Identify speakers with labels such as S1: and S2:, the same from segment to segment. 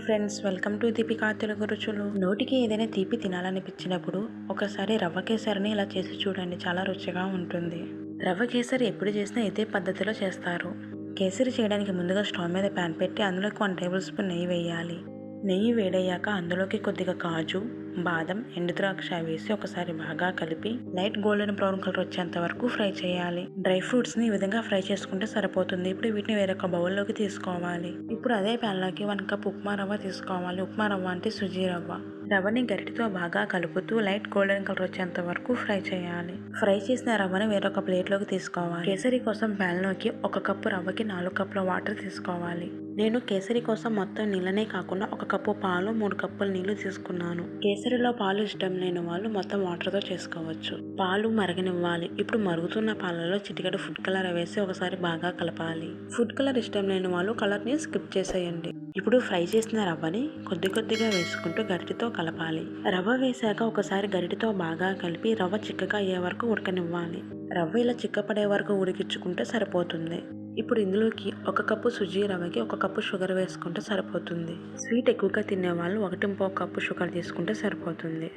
S1: Hi friends welcome to Deepika Telugu రుచులు నోటికి ఏదైనా తీపి తినాలనిపించినప్పుడు ఒకసారి రవ్వ కేసరిని ఇలా చేసి చూడండి చాలా రుచిగా ఉంటుంది. రవ్వ కేసరి ఎప్పుడు చేసినా ఇదే పద్ధతిలో చేస్తారు. కేసరి చేయడానికి ముందుగా స్టవ్ మీద ప్యాన్ పెట్టి అందులోకి వన్ టేబుల్ స్పూన్ నెయ్యి వేయాలి. నెయ్యి వేడయ్యాక అందులోకి కొద్దిగా కాజు బాదం ఎండు ద్రాక్ష వేసి ఒకసారి బాగా కలిపి లైట్ గోల్డెన్ బ్రౌన్ కలర్ వచ్చేంత వరకు ఫ్రై చేయాలి. డ్రై ఫ్రూట్స్ని ఈ విధంగా ఫ్రై చేసుకుంటే సరిపోతుంది. ఇప్పుడు వీటిని వేరొక బౌల్లోకి తీసుకోవాలి. ఇప్పుడు అదే ప్యాన్ వన్ కప్ ఉప్మా రవ్వ తీసుకోవాలి. ఉప్మా రవ్వ అంటే సుజీ రవ్వ. రవ్వని గరిటితో బాగా కలుపుతూ లైట్ గోల్డెన్ కలర్ వచ్చేంత వరకు ఫ్రై చేయాలి. ఫ్రై చేసిన రవ్వని వేరొక ప్లేట్లోకి తీసుకోవాలి. కేసరి కోసం ప్యాన్లోకి ఒక కప్పు రవ్వకి నాలుగు కప్పుల వాటర్ తీసుకోవాలి. నేను కేసరి కోసం మొత్తం నీళ్ళనే కాకుండా ఒక కప్పు పాలు మూడు కప్పుల నీళ్ళు తీసుకున్నాను. కేసరిలో పాలు ఇష్టం లేని వాళ్ళు మొత్తం వాటర్తో చేసుకోవచ్చు. పాలు మరగనివ్వాలి. ఇప్పుడు మరుగుతున్న పాలలో చిటికెడు ఫుడ్ కలర్ వేసి ఒకసారి బాగా కలపాలి. ఫుడ్ కలర్ ఇష్టం లేని వాళ్ళు కలర్ని స్కిప్ చేసేయండి. ఇప్పుడు ఫ్రై చేసిన రవ్వని కొద్ది కొద్దిగా వేసుకుంటూ గరిటితో కలపాలి. రవ్వ వేశాక ఒకసారి గరిటితో బాగా కలిపి రవ్వ చిక్కగా అయ్యే వరకు ఉడకనివ్వాలి. రవ్వ ఇలా చిక్కపడే వరకు ఉడికించుకుంటే సరిపోతుంది. ఇప్పుడు ఇందులోకి ఒక కప్పు సుజీ రవ్వకి ఒక కప్పు షుగర్ వేసుకుంటే సరిపోతుంది. స్వీట్ ఎక్కువగా తినే వాళ్ళు ఒకటి కప్పు షుగర్ తీసుకుంటే సరిపోతుంది.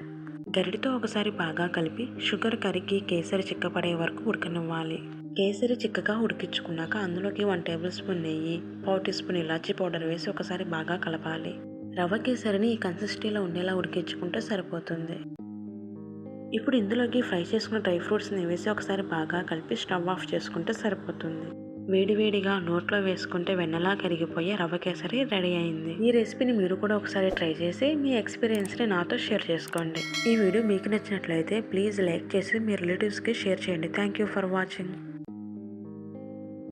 S1: గరిటితో ఒకసారి బాగా కలిపి షుగర్ కరిగి కేసరి చిక్కపడే వరకు ఉడకనివ్వాలి. కేసరి చిక్కగా ఉడికించుకున్నాక అందులోకి వన్ టేబుల్ స్పూన్ నెయ్యి పావు టీ స్పూన్ ఇలాచీ పౌడర్ వేసి ఒకసారి బాగా కలపాలి. రవ్వ కేసరిని ఈ కన్సిస్టెన్సీలో ఉండేలా ఉడికించుకుంటే సరిపోతుంది. ఇప్పుడు ఇందులోకి ఫ్రై చేసుకున్న డ్రై ఫ్రూట్స్ని వేసి ఒకసారి బాగా కలిపి స్టవ్ ఆఫ్ చేసుకుంటే సరిపోతుంది. వేడివేడిగా నోట్లో వేసుకుంటే వెన్నలా కరిగిపోయే రవ్వ కేసరి రెడీ అయింది. ఈ రెసిపీని మీరు కూడా ఒకసారి ట్రై చేసి మీ ఎక్స్పీరియన్స్ని నాతో షేర్ చేసుకోండి. ఈ వీడియో మీకు నచ్చినట్లయితే ప్లీజ్ లైక్ చేసి మీ రిలేటివ్స్కి షేర్ చేయండి. Thank you for watching.